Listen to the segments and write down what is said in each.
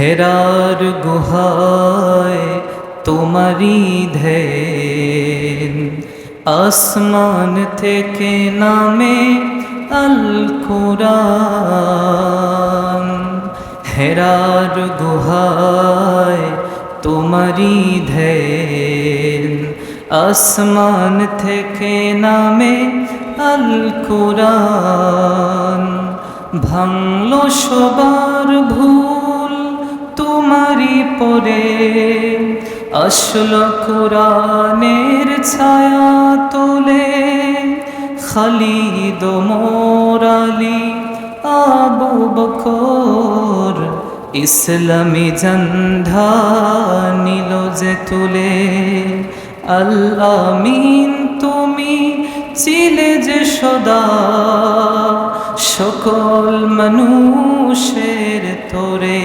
হেরার গুহায় তোমারি ধেন আসমান থেকে নামে আল কোরআন হেরার গুহায় তোমারি ধেন আসমান থেকে নামে আল কোরআন ভাঙল সবার ভুল তোমারি পরে আসল কোরআনের ছায়া তোলে। খালিদ মোরালি আবু বকর, ইসলামী জন্ধা নিল যে তুলে আল্লামিন তুমি চিলে যে সদা, সকল মানুষের তোরে।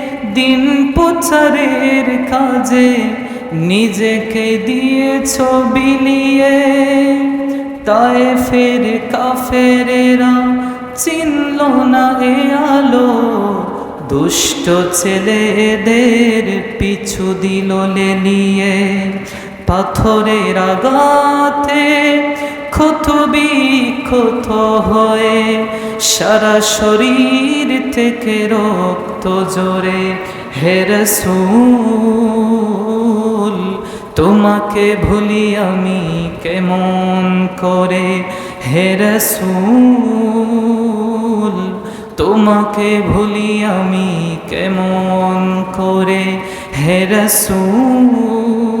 দিন প্রচারের কাজে নিজেকে দিয়েছ বিলিয়ে। তাই ফের কাফেরেরা চিনল না এ আলো। দুষ্ট ছেলেদের পিছু দিল লেলিয়ে পাথরের আগাতে ক্ষত বিক্ষত হয়ে সারা শরীর থেকে রক্ত জোরে হেরসুল তোমাকে ভুলি আমি কেমন করে? হেরসুল তোমাকে ভুলি আমি কেমন করে? হের হেরসুল